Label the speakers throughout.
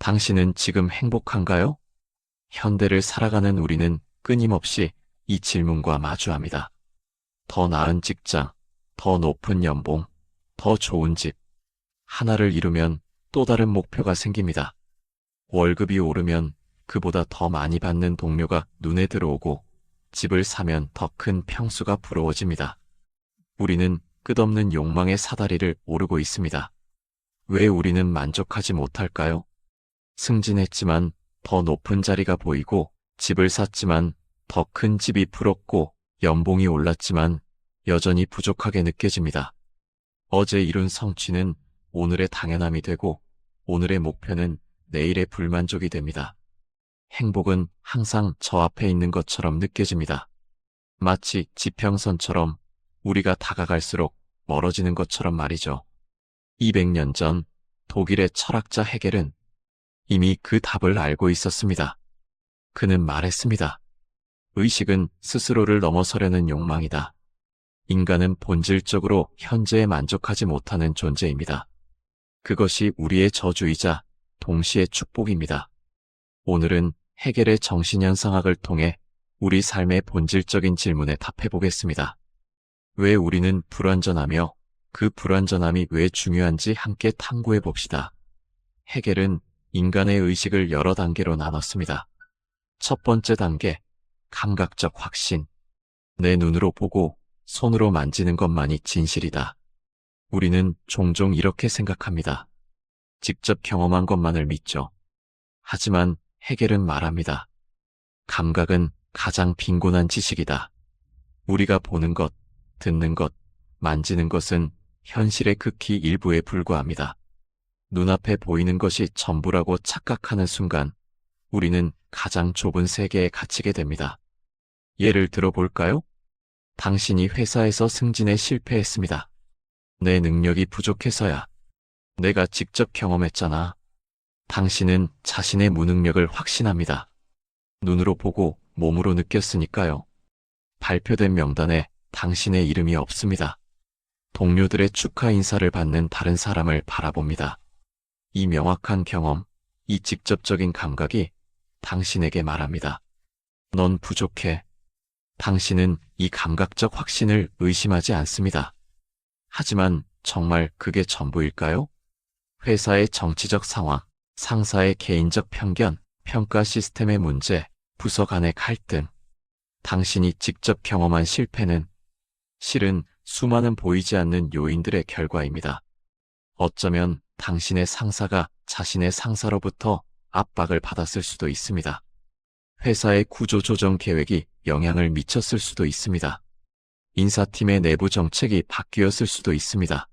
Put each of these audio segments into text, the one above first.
Speaker 1: 당신은 지금 행복한가요? 현대를 살아가는 우리는 끊임없이 이 질문과 마주합니다. 더 나은 직장, 더 높은 연봉, 더 좋은 집. 하나를 이루면 또 다른 목표가 생깁니다. 월급이 오르면 그보다 더 많이 받는 동료가 눈에 들어오고 집을 사면 더 큰 평수가 부러워집니다. 우리는 끝없는 욕망의 사다리를 오르고 있습니다. 왜 우리는 만족하지 못할까요? 승진했지만 더 높은 자리가 보이고 집을 샀지만 더 큰 집이 부럽고 연봉이 올랐지만 여전히 부족하게 느껴집니다. 어제 이룬 성취는 오늘의 당연함이 되고 오늘의 목표는 내일의 불만족이 됩니다. 행복은 항상 저 앞에 있는 것처럼 느껴집니다. 마치 지평선처럼 우리가 다가갈수록 멀어지는 것처럼 말이죠. 200년 전 독일의 철학자 헤겔은 이미 그 답을 알고 있었습니다. 그는 말했습니다. 의식은 스스로를 넘어서려는 욕망이다. 인간은 본질적으로 현재에 만족하지 못하는 존재입니다. 그것이 우리의 저주이자 동시에 축복입니다. 오늘은 해결의 정신현상학을 통해 우리 삶의 본질적인 질문에 답해 보겠습니다. 왜 우리는 불완전하며 그 불완전함이 왜 중요한지 함께 탐구해 봅시다. 해결은 인간의 의식을 여러 단계로 나눴습니다. 첫 번째 단계, 감각적 확신. 내 눈으로 보고 손으로 만지는 것만이 진실이다. 우리는 종종 이렇게 생각합니다. 직접 경험한 것만을 믿죠. 하지만 해결은 말합니다. 감각은 가장 빈곤한 지식이다. 우리가 보는 것, 듣는 것, 만지는 것은 현실의 극히 일부에 불과합니다. 눈앞에 보이는 것이 전부라고 착각하는 순간 우리는 가장 좁은 세계에 갇히게 됩니다. 예를 들어 볼까요? 당신이 회사에서 승진에 실패했습니다. 내 능력이 부족해서야. 내가 직접 경험했잖아. 당신은 자신의 무능력을 확신합니다. 눈으로 보고 몸으로 느꼈으니까요. 발표된 명단에 당신의 이름이 없습니다. 동료들의 축하 인사를 받는 다른 사람을 바라봅니다. 이 명확한 경험, 이 직접적인 감각이 당신에게 말합니다. 넌 부족해. 당신은 이 감각적 확신을 의심하지 않습니다. 하지만 정말 그게 전부일까요? 회사의 정치적 상황, 상사의 개인적 편견, 평가 시스템의 문제, 부서 간의 갈등. 당신이 직접 경험한 실패는 실은 수많은 보이지 않는 요인들의 결과입니다. 어쩌면 당신의 상사가 자신의 상사로부터 압박을 받았을 수도 있습니다. 회사의 구조조정 계획이 영향을 미쳤을 수도 있습니다. 인사팀의 내부 정책이 바뀌었을 수도 있습니다.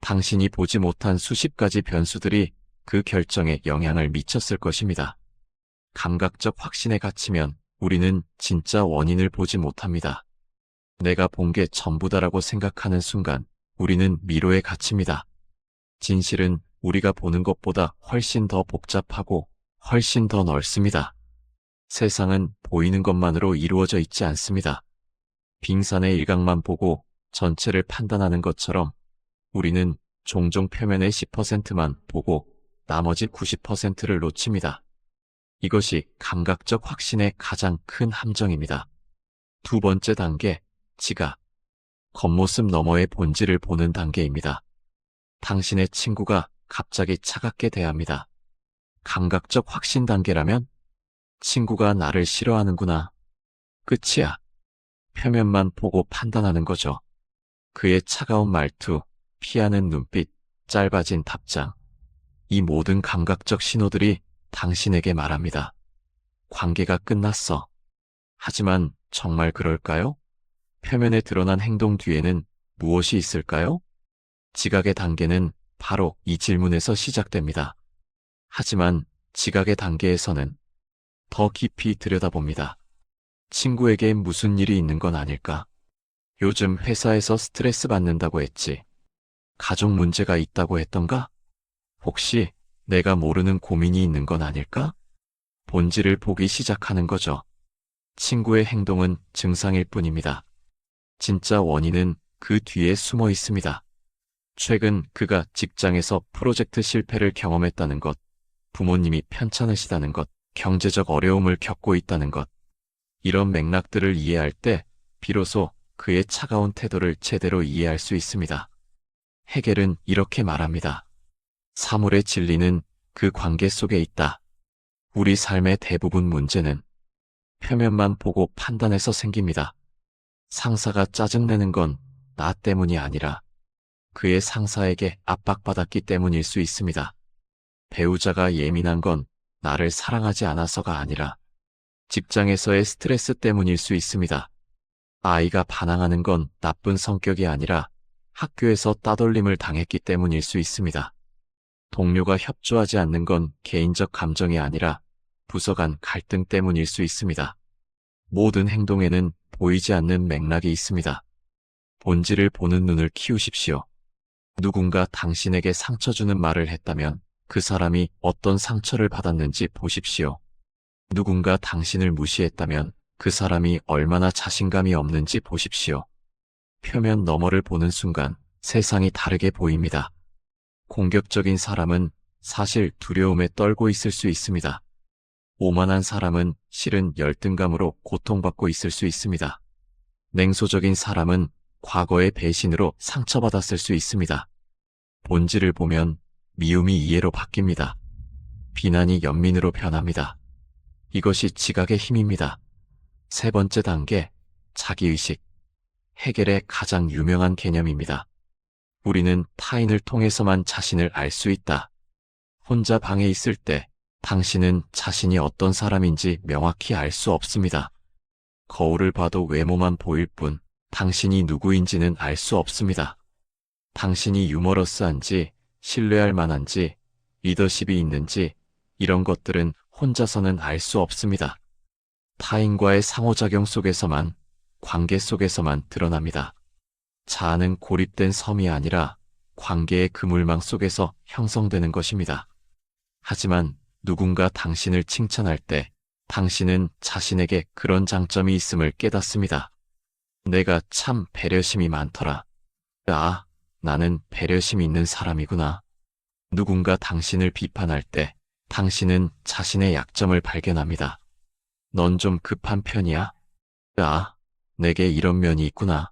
Speaker 1: 당신이 보지 못한 수십 가지 변수들이 그 결정에 영향을 미쳤을 것입니다. 감각적 확신에 갇히면 우리는 진짜 원인을 보지 못합니다. 내가 본 게 전부다라고 생각하는 순간 우리는 미로에 갇힙니다. 진실은 우리가 보는 것보다 훨씬 더 복잡하고 훨씬 더 넓습니다. 세상은 보이는 것만으로 이루어져 있지 않습니다. 빙산의 일각만 보고 전체를 판단하는 것처럼 우리는 종종 표면의 10%만 보고 나머지 90%를 놓칩니다. 이것이 감각적 확신의 가장 큰 함정입니다. 두 번째 단계, 지각. 겉모습 너머의 본질을 보는 단계입니다. 당신의 친구가 갑자기 차갑게 대합니다. 감각적 확신 단계라면 친구가 나를 싫어하는구나. 끝이야. 표면만 보고 판단하는 거죠. 그의 차가운 말투, 피하는 눈빛, 짧아진 답장. 이 모든 감각적 신호들이 당신에게 말합니다. 관계가 끝났어. 하지만 정말 그럴까요? 표면에 드러난 행동 뒤에는 무엇이 있을까요? 지각의 단계는 바로 이 질문에서 시작됩니다. 하지만 지각의 단계에서는 더 깊이 들여다봅니다. 친구에게 무슨 일이 있는 건 아닐까? 요즘 회사에서 스트레스 받는다고 했지. 가족 문제가 있다고 했던가? 혹시 내가 모르는 고민이 있는 건 아닐까? 본질을 보기 시작하는 거죠. 친구의 행동은 증상일 뿐입니다. 진짜 원인은 그 뒤에 숨어 있습니다. 최근 그가 직장에서 프로젝트 실패를 경험했다는 것, 부모님이 편찮으시다는 것, 경제적 어려움을 겪고 있다는 것. 이런 맥락들을 이해할 때 비로소 그의 차가운 태도를 제대로 이해할 수 있습니다. 헤겔은 이렇게 말합니다. 사물의 진리는 그 관계 속에 있다. 우리 삶의 대부분 문제는 표면만 보고 판단해서 생깁니다. 상사가 짜증내는 건 나 때문이 아니라 그의 상사에게 압박받았기 때문일 수 있습니다. 배우자가 예민한 건 나를 사랑하지 않아서가 아니라 직장에서의 스트레스 때문일 수 있습니다. 아이가 반항하는 건 나쁜 성격이 아니라 학교에서 따돌림을 당했기 때문일 수 있습니다. 동료가 협조하지 않는 건 개인적 감정이 아니라 부서 간 갈등 때문일 수 있습니다. 모든 행동에는 보이지 않는 맥락이 있습니다. 본질을 보는 눈을 키우십시오. 누군가 당신에게 상처 주는 말을 했다면 그 사람이 어떤 상처를 받았는지 보십시오. 누군가 당신을 무시했다면 그 사람이 얼마나 자신감이 없는지 보십시오. 표면 너머를 보는 순간 세상이 다르게 보입니다. 공격적인 사람은 사실 두려움에 떨고 있을 수 있습니다. 오만한 사람은 실은 열등감으로 고통받고 있을 수 있습니다. 냉소적인 사람은 과거의 배신으로 상처받았을 수 있습니다. 본질을 보면 미움이 이해로 바뀝니다. 비난이 연민으로 변합니다. 이것이 지각의 힘입니다. 세 번째 단계, 자기의식. 해결의 가장 유명한 개념입니다. 우리는 타인을 통해서만 자신을 알 수 있다. 혼자 방에 있을 때 당신은 자신이 어떤 사람인지 명확히 알 수 없습니다. 거울을 봐도 외모만 보일 뿐 당신이 누구인지는 알 수 없습니다. 당신이 유머러스한지 신뢰할 만한지 리더십이 있는지 이런 것들은 혼자서는 알 수 없습니다. 타인과의 상호작용 속에서만 관계 속에서만 드러납니다. 자아는 고립된 섬이 아니라 관계의 그물망 속에서 형성되는 것입니다. 하지만 누군가 당신을 칭찬할 때 당신은 자신에게 그런 장점이 있음을 깨닫습니다. 내가 참 배려심이 많더라. 아, 나는 배려심 있는 사람이구나. 누군가 당신을 비판할 때 당신은 자신의 약점을 발견합니다. 넌 좀 급한 편이야? 아, 내게 이런 면이 있구나.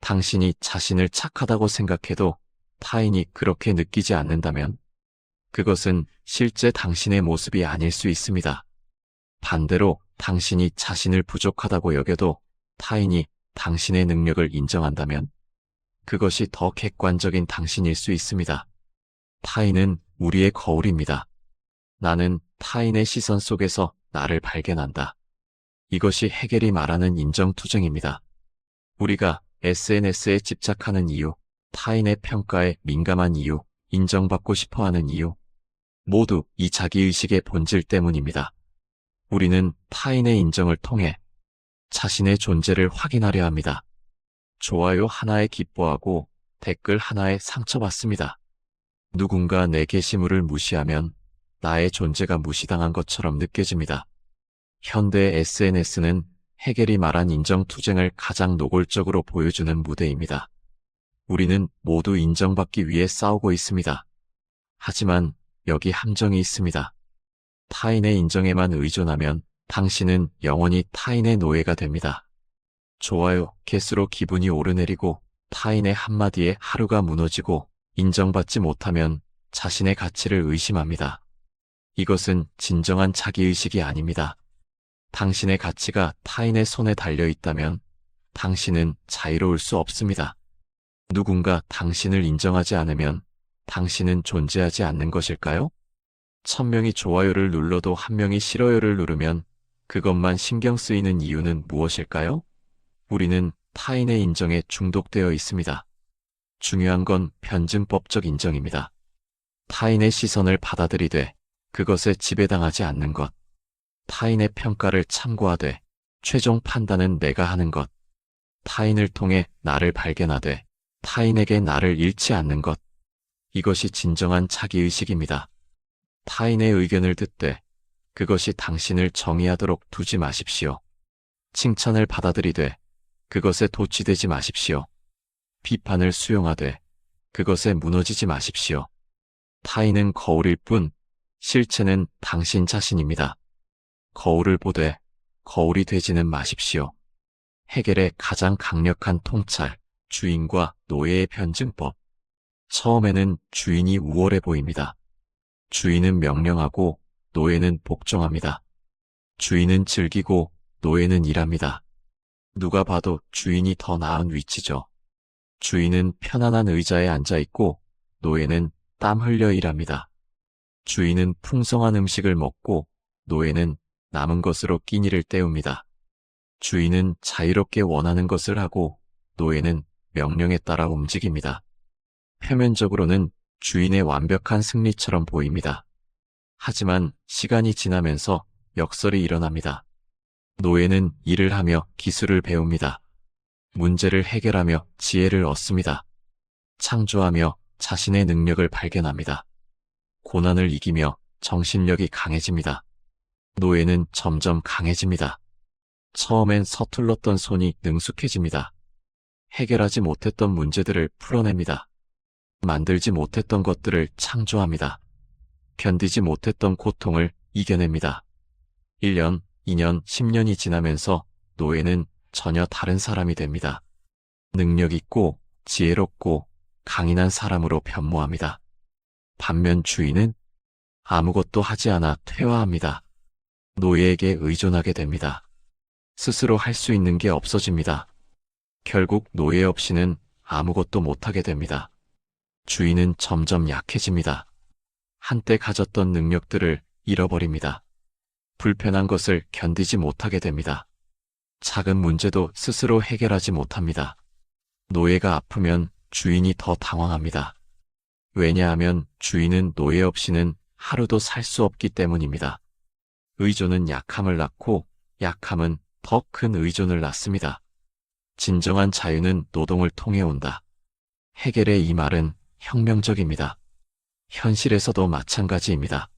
Speaker 1: 당신이 자신을 착하다고 생각해도 타인이 그렇게 느끼지 않는다면 그것은 실제 당신의 모습이 아닐 수 있습니다. 반대로 당신이 자신을 부족하다고 여겨도 타인이 당신의 능력을 인정한다면 그것이 더 객관적인 당신일 수 있습니다. 타인은 우리의 거울입니다. 나는 타인의 시선 속에서 나를 발견한다. 이것이 해결이 말하는 인정투쟁입니다. 우리가 SNS에 집착하는 이유, 타인의 평가에 민감한 이유, 인정받고 싶어 하는 이유, 모두 이 자기의식의 본질 때문입니다. 우리는 타인의 인정을 통해 자신의 존재를 확인하려 합니다. 좋아요 하나에 기뻐하고 댓글 하나에 상처받습니다. 누군가 내 게시물을 무시하면 나의 존재가 무시당한 것처럼 느껴집니다. 현대 SNS는 해겔이 말한 인정투쟁을 가장 노골적으로 보여주는 무대입니다. 우리는 모두 인정받기 위해 싸우고 있습니다. 하지만 여기 함정이 있습니다. 타인의 인정에만 의존하면 당신은 영원히 타인의 노예가 됩니다. 좋아요, 개수로 기분이 오르내리고 타인의 한마디에 하루가 무너지고 인정받지 못하면 자신의 가치를 의심합니다. 이것은 진정한 자기의식이 아닙니다. 당신의 가치가 타인의 손에 달려 있다면 당신은 자유로울 수 없습니다. 누군가 당신을 인정하지 않으면 당신은 존재하지 않는 것일까요? 천 명이 좋아요를 눌러도 한 명이 싫어요를 누르면 그것만 신경 쓰이는 이유는 무엇일까요? 우리는 타인의 인정에 중독되어 있습니다. 중요한 건 변증법적 인정입니다. 타인의 시선을 받아들이되 그것에 지배당하지 않는 것. 타인의 평가를 참고하되 최종 판단은 내가 하는 것. 타인을 통해 나를 발견하되 타인에게 나를 잃지 않는 것. 이것이 진정한 자기의식입니다. 타인의 의견을 듣되 그것이 당신을 정의하도록 두지 마십시오. 칭찬을 받아들이되 그것에 도취되지 마십시오. 비판을 수용하되 그것에 무너지지 마십시오. 타인은 거울일 뿐 실체는 당신 자신입니다. 거울을 보되 거울이 되지는 마십시오. 해겔의 가장 강력한 통찰, 주인과 노예의 변증법. 처음에는 주인이 우월해 보입니다. 주인은 명령하고 노예는 복종합니다. 주인은 즐기고 노예는 일합니다. 누가 봐도 주인이 더 나은 위치죠. 주인은 편안한 의자에 앉아 있고 노예는 땀 흘려 일합니다. 주인은 풍성한 음식을 먹고 노예는 남은 것으로 끼니를 때웁니다. 주인은 자유롭게 원하는 것을 하고 노예는 명령에 따라 움직입니다. 표면적으로는 주인의 완벽한 승리처럼 보입니다. 하지만 시간이 지나면서 역설이 일어납니다. 노예는 일을 하며 기술을 배웁니다. 문제를 해결하며 지혜를 얻습니다. 창조하며 자신의 능력을 발견합니다. 고난을 이기며 정신력이 강해집니다. 노예는 점점 강해집니다. 처음엔 서툴렀던 손이 능숙해집니다. 해결하지 못했던 문제들을 풀어냅니다. 만들지 못했던 것들을 창조합니다. 견디지 못했던 고통을 이겨냅니다. 1년, 2년, 10년이 지나면서 노예는 전혀 다른 사람이 됩니다. 능력 있고 지혜롭고 강인한 사람으로 변모합니다. 반면 주인은 아무것도 하지 않아 퇴화합니다. 노예에게 의존하게 됩니다. 스스로 할 수 있는 게 없어집니다. 결국 노예 없이는 아무것도 못하게 됩니다. 주인은 점점 약해집니다. 한때 가졌던 능력들을 잃어버립니다. 불편한 것을 견디지 못하게 됩니다. 작은 문제도 스스로 해결하지 못합니다. 노예가 아프면 주인이 더 당황합니다. 왜냐하면 주인은 노예 없이는 하루도 살 수 없기 때문입니다. 의존은 약함을 낳고 약함은 더 큰 의존을 낳습니다. 진정한 자유는 노동을 통해 온다. 해겔의 이 말은 혁명적입니다. 현실에서도 마찬가지입니다.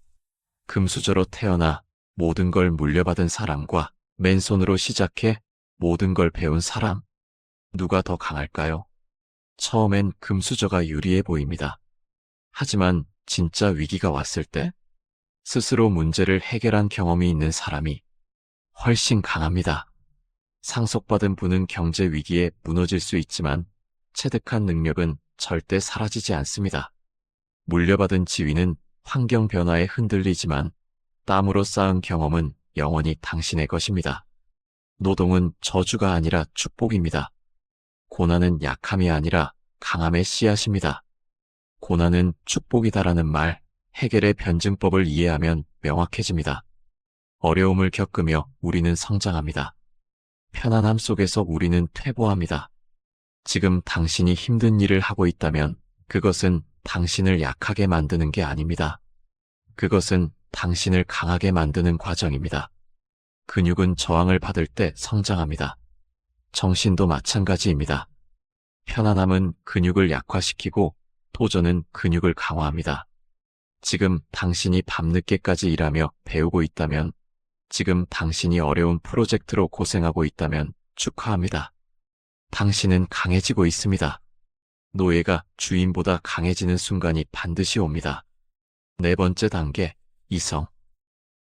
Speaker 1: 금수저로 태어나 모든 걸 물려받은 사람과 맨손으로 시작해 모든 걸 배운 사람. 누가 더 강할까요? 처음엔 금수저가 유리해 보입니다. 하지만 진짜 위기가 왔을 때 스스로 문제를 해결한 경험이 있는 사람이 훨씬 강합니다. 상속받은 분은 경제 위기에 무너질 수 있지만 체득한 능력은 절대 사라지지 않습니다. 물려받은 지위는 환경 변화에 흔들리지만 땀으로 쌓은 경험은 영원히 당신의 것입니다. 노동은 저주가 아니라 축복입니다. 고난은 약함이 아니라 강함의 씨앗입니다. 고난은 축복이다라는 말, 해결의 변증법을 이해하면 명확해집니다. 어려움을 겪으며 우리는 성장합니다. 편안함 속에서 우리는 퇴보합니다. 지금 당신이 힘든 일을 하고 있다면 그것은 당신을 약하게 만드는 게 아닙니다. 그것은 당신을 강하게 만드는 과정입니다. 근육은 저항을 받을 때 성장합니다. 정신도 마찬가지입니다. 편안함은 근육을 약화시키고 도전은 근육을 강화합니다. 지금 당신이 밤늦게까지 일하며 배우고 있다면, 지금 당신이 어려운 프로젝트로 고생하고 있다면 축하합니다. 당신은 강해지고 있습니다. 노예가 주인보다 강해지는 순간이 반드시 옵니다. 네 번째 단계, 이성.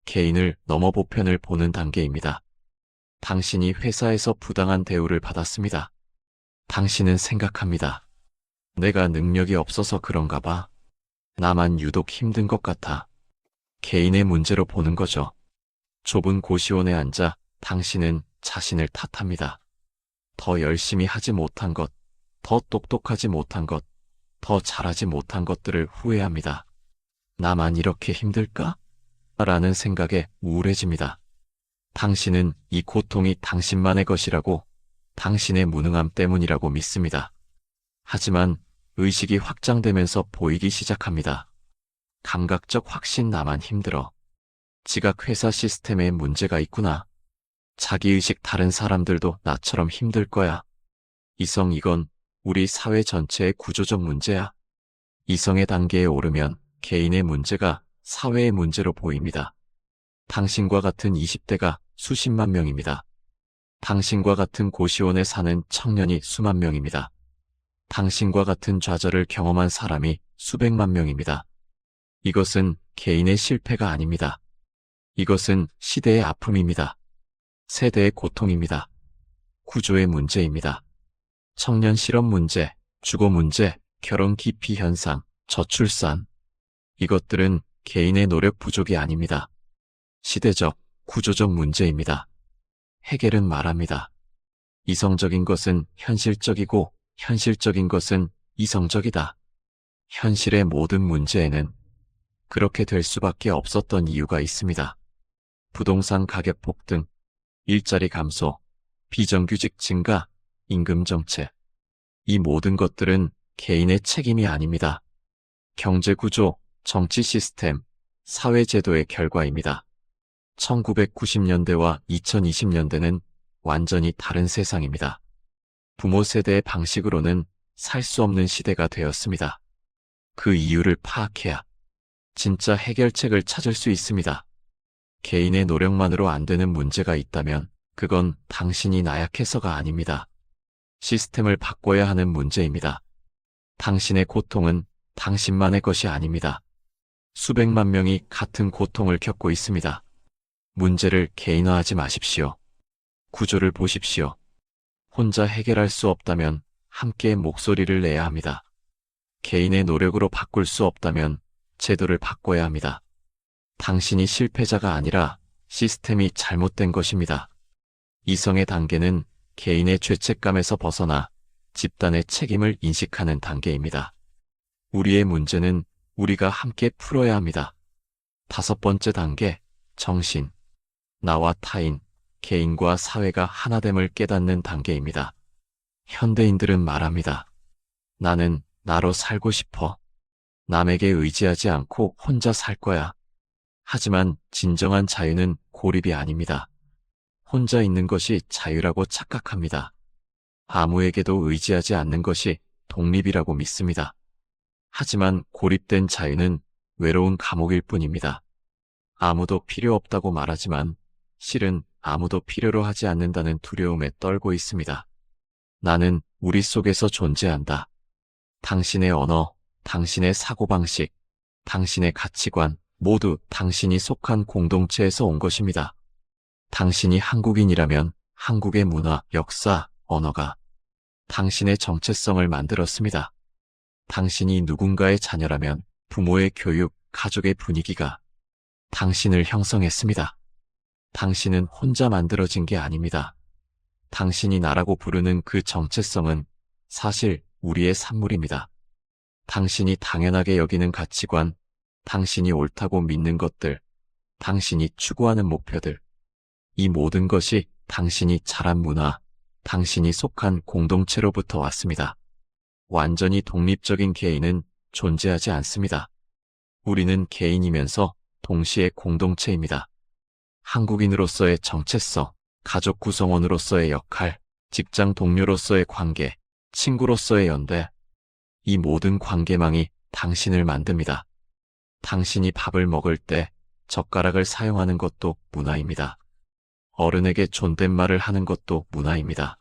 Speaker 1: 개인을 넘어 보편을 보는 단계입니다. 당신이 회사에서 부당한 대우를 받았습니다. 당신은 생각합니다. 내가 능력이 없어서 그런가 봐. 나만 유독 힘든 것 같아. 개인의 문제로 보는 거죠. 좁은 고시원에 앉아 당신은 자신을 탓합니다. 더 열심히 하지 못한 것, 더 똑똑하지 못한 것, 더 잘하지 못한 것들을 후회합니다. 나만 이렇게 힘들까? 라는 생각에 우울해집니다. 당신은 이 고통이 당신만의 것이라고, 당신의 무능함 때문이라고 믿습니다. 하지만 의식이 확장되면서 보이기 시작합니다. 감각적 확신 나만 힘들어. 지각 회사 시스템에 문제가 있구나. 자기의식 다른 사람들도 나처럼 힘들 거야. 이성 이건 우리 사회 전체의 구조적 문제야. 이성의 단계에 오르면 개인의 문제가 사회의 문제로 보입니다. 당신과 같은 20대가 수십만 명입니다. 당신과 같은 고시원에 사는 청년이 수만 명입니다. 당신과 같은 좌절을 경험한 사람이 수백만 명입니다. 이것은 개인의 실패가 아닙니다. 이것은 시대의 아픔입니다. 세대의 고통입니다. 구조의 문제입니다. 청년 실업 문제, 주거 문제, 결혼 기피 현상, 저출산. 이것들은 개인의 노력 부족이 아닙니다. 시대적, 구조적 문제입니다. 해결은 말합니다. 이성적인 것은 현실적이고 현실적인 것은 이성적이다. 현실의 모든 문제에는 그렇게 될 수밖에 없었던 이유가 있습니다. 부동산 가격 폭등, 일자리 감소, 비정규직 증가, 임금 정책. 이 모든 것들은 개인의 책임이 아닙니다. 경제 구조, 정치 시스템, 사회 제도의 결과입니다. 1990년대와 2020년대는 완전히 다른 세상입니다. 부모 세대의 방식으로는 살 수 없는 시대가 되었습니다. 그 이유를 파악해야 진짜 해결책을 찾을 수 있습니다. 개인의 노력만으로 안 되는 문제가 있다면 그건 당신이 나약해서가 아닙니다. 시스템을 바꿔야 하는 문제입니다. 당신의 고통은 당신만의 것이 아닙니다. 수백만 명이 같은 고통을 겪고 있습니다. 문제를 개인화하지 마십시오. 구조를 보십시오. 혼자 해결할 수 없다면 함께 목소리를 내야 합니다. 개인의 노력으로 바꿀 수 없다면 제도를 바꿔야 합니다. 당신이 실패자가 아니라 시스템이 잘못된 것입니다. 이성의 단계는 개인의 죄책감에서 벗어나 집단의 책임을 인식하는 단계입니다. 우리의 문제는 우리가 함께 풀어야 합니다. 다섯 번째 단계, 정신. 나와 타인, 개인과 사회가 하나됨을 깨닫는 단계입니다. 현대인들은 말합니다. 나는 나로 살고 싶어. 남에게 의지하지 않고 혼자 살 거야. 하지만 진정한 자유는 고립이 아닙니다. 혼자 있는 것이 자유라고 착각합니다. 아무에게도 의지하지 않는 것이 독립이라고 믿습니다. 하지만 고립된 자유는 외로운 감옥일 뿐입니다. 아무도 필요 없다고 말하지만 실은 아무도 필요로 하지 않는다는 두려움에 떨고 있습니다. 나는 우리 속에서 존재한다. 당신의 언어, 당신의 사고방식, 당신의 가치관, 모두 당신이 속한 공동체에서 온 것입니다. 당신이 한국인이라면 한국의 문화, 역사, 언어가 당신의 정체성을 만들었습니다. 당신이 누군가의 자녀라면 부모의 교육, 가족의 분위기가 당신을 형성했습니다. 당신은 혼자 만들어진 게 아닙니다. 당신이 나라고 부르는 그 정체성은 사실 우리의 산물입니다. 당신이 당연하게 여기는 가치관, 당신이 옳다고 믿는 것들, 당신이 추구하는 목표들, 이 모든 것이 당신이 자란 문화, 당신이 속한 공동체로부터 왔습니다. 완전히 독립적인 개인은 존재하지 않습니다. 우리는 개인이면서 동시에 공동체입니다. 한국인으로서의 정체성, 가족 구성원으로서의 역할, 직장 동료로서의 관계, 친구로서의 연대, 이 모든 관계망이 당신을 만듭니다. 당신이 밥을 먹을 때 젓가락을 사용하는 것도 문화입니다. 어른에게 존댓말을 하는 것도 문화입니다.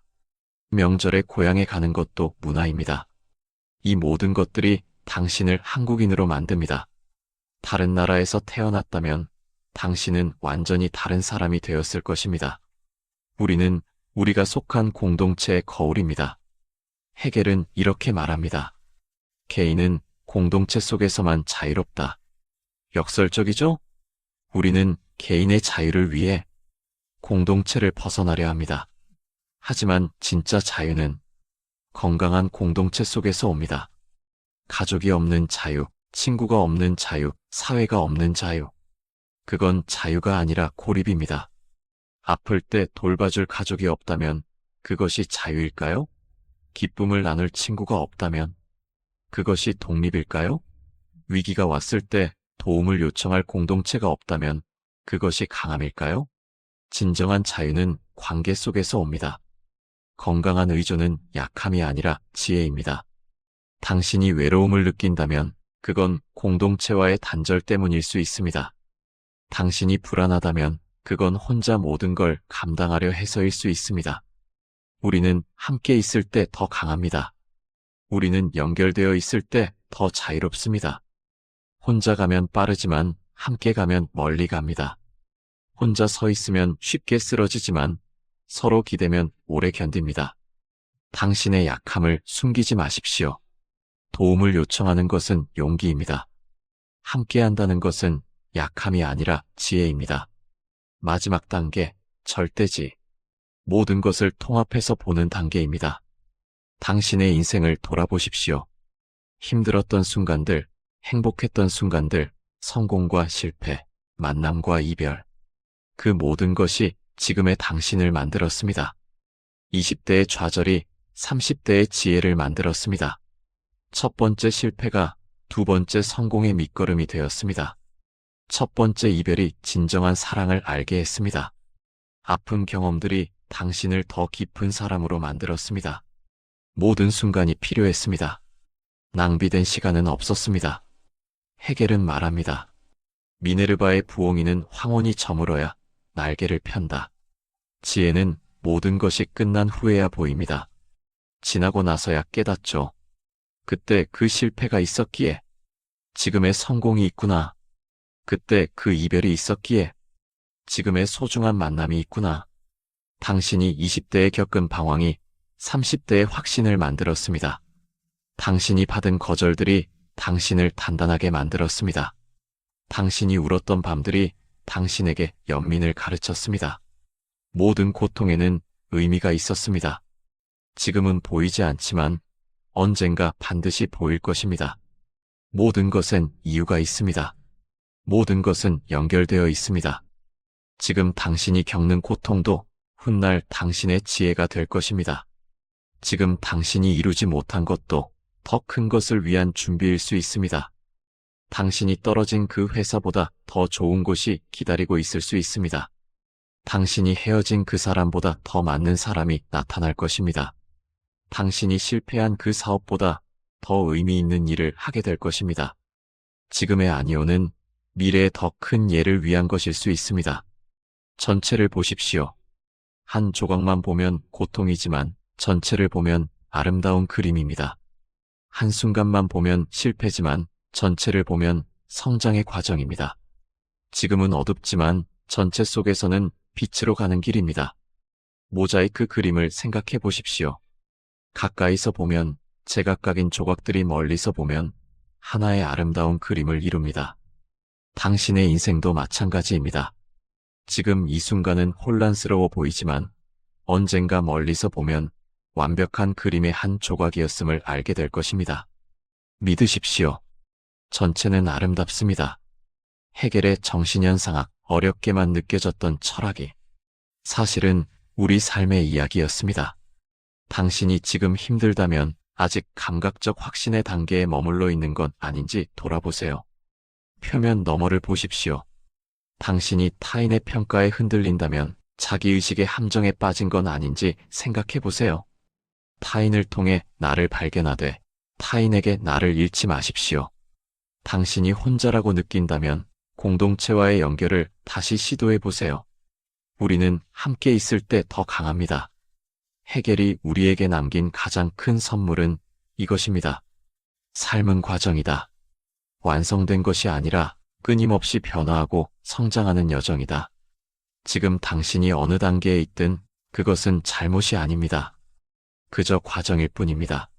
Speaker 1: 명절에 고향에 가는 것도 문화입니다. 이 모든 것들이 당신을 한국인으로 만듭니다. 다른 나라에서 태어났다면 당신은 완전히 다른 사람이 되었을 것입니다. 우리는 우리가 속한 공동체의 거울입니다. 해겔은 이렇게 말합니다. 개인은 공동체 속에서만 자유롭다. 역설적이죠? 우리는 개인의 자유를 위해 공동체를 벗어나려 합니다. 하지만 진짜 자유는 건강한 공동체 속에서 옵니다. 가족이 없는 자유, 친구가 없는 자유, 사회가 없는 자유. 그건 자유가 아니라 고립입니다. 아플 때 돌봐줄 가족이 없다면 그것이 자유일까요? 기쁨을 나눌 친구가 없다면 그것이 독립일까요? 위기가 왔을 때 도움을 요청할 공동체가 없다면 그것이 강함일까요? 진정한 자유는 관계 속에서 옵니다. 건강한 의존은 약함이 아니라 지혜입니다. 당신이 외로움을 느낀다면 그건 공동체와의 단절 때문일 수 있습니다. 당신이 불안하다면 그건 혼자 모든 걸 감당하려 해서일 수 있습니다. 우리는 함께 있을 때 더 강합니다. 우리는 연결되어 있을 때 더 자유롭습니다. 혼자 가면 빠르지만 함께 가면 멀리 갑니다. 혼자 서 있으면 쉽게 쓰러지지만 서로 기대면 오래 견딥니다. 당신의 약함을 숨기지 마십시오. 도움을 요청하는 것은 용기입니다. 함께 한다는 것은 약함이 아니라 지혜입니다. 마지막 단계, 절대지. 모든 것을 통합해서 보는 단계입니다. 당신의 인생을 돌아보십시오. 힘들었던 순간들, 행복했던 순간들, 성공과 실패, 만남과 이별. 그 모든 것이 지금의 당신을 만들었습니다. 20대의 좌절이 30대의 지혜를 만들었습니다. 첫 번째 실패가 두 번째 성공의 밑거름이 되었습니다. 첫 번째 이별이 진정한 사랑을 알게 했습니다. 아픈 경험들이 당신을 더 깊은 사람으로 만들었습니다. 모든 순간이 필요했습니다. 낭비된 시간은 없었습니다. 헤겔은 말합니다. 미네르바의 부엉이는 황혼이 저물어야 날개를 편다. 지혜는 모든 것이 끝난 후에야 보입니다. 지나고 나서야 깨닫죠. 그때 그 실패가 있었기에 지금의 성공이 있구나. 그때 그 이별이 있었기에 지금의 소중한 만남이 있구나. 당신이 20대에 겪은 방황이 30대의 확신을 만들었습니다. 당신이 받은 거절들이 당신을 단단하게 만들었습니다. 당신이 울었던 밤들이 당신에게 연민을 가르쳤습니다. 모든 고통에는 의미가 있었습니다. 지금은 보이지 않지만 언젠가 반드시 보일 것입니다. 모든 것엔 이유가 있습니다. 모든 것은 연결되어 있습니다. 지금 당신이 겪는 고통도 훗날 당신의 지혜가 될 것입니다. 지금 당신이 이루지 못한 것도 더 큰 것을 위한 준비일 수 있습니다. 당신이 떨어진 그 회사보다 더 좋은 곳이 기다리고 있을 수 있습니다. 당신이 헤어진 그 사람보다 더 맞는 사람이 나타날 것입니다. 당신이 실패한 그 사업보다 더 의미 있는 일을 하게 될 것입니다. 지금의 아니오는 미래의 더 큰 예를 위한 것일 수 있습니다. 전체를 보십시오. 한 조각만 보면 고통이지만 전체를 보면 아름다운 그림입니다. 한순간만 보면 실패지만 전체를 보면 성장의 과정입니다. 지금은 어둡지만 전체 속에서는 빛으로 가는 길입니다. 모자이크 그림을 생각해 보십시오. 가까이서 보면 제각각인 조각들이 멀리서 보면 하나의 아름다운 그림을 이룹니다. 당신의 인생도 마찬가지입니다. 지금 이 순간은 혼란스러워 보이지만 언젠가 멀리서 보면 완벽한 그림의 한 조각이었음을 알게 될 것입니다. 믿으십시오. 전체는 아름답습니다. 해겔의 정신현상학 어렵게만 느껴졌던 철학이 사실은 우리 삶의 이야기였습니다. 당신이 지금 힘들다면 아직 감각적 확신의 단계에 머물러 있는 건 아닌지 돌아보세요. 표면 너머를 보십시오. 당신이 타인의 평가에 흔들린다면 자기의식의 함정에 빠진 건 아닌지 생각해 보세요. 타인을 통해 나를 발견하되 타인에게 나를 잃지 마십시오. 당신이 혼자라고 느낀다면 공동체와의 연결을 다시 시도해 보세요. 우리는 함께 있을 때 더 강합니다. 해겔이 우리에게 남긴 가장 큰 선물은 이것입니다. 삶은 과정이다. 완성된 것이 아니라 끊임없이 변화하고 성장하는 여정이다. 지금 당신이 어느 단계에 있든 그것은 잘못이 아닙니다. 그저 과정일 뿐입니다.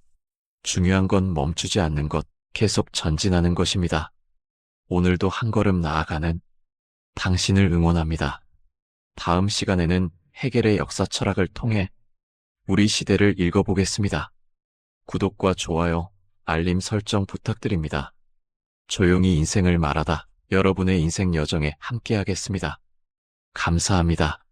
Speaker 1: 중요한 건 멈추지 않는 것, 계속 전진하는 것입니다. 오늘도 한 걸음 나아가는 당신을 응원합니다. 다음 시간에는 해겔의 역사 철학을 통해 우리 시대를 읽어보겠습니다. 구독과 좋아요, 알림 설정 부탁드립니다. 조용히 인생을 말하다 여러분의 인생 여정에 함께하겠습니다. 감사합니다.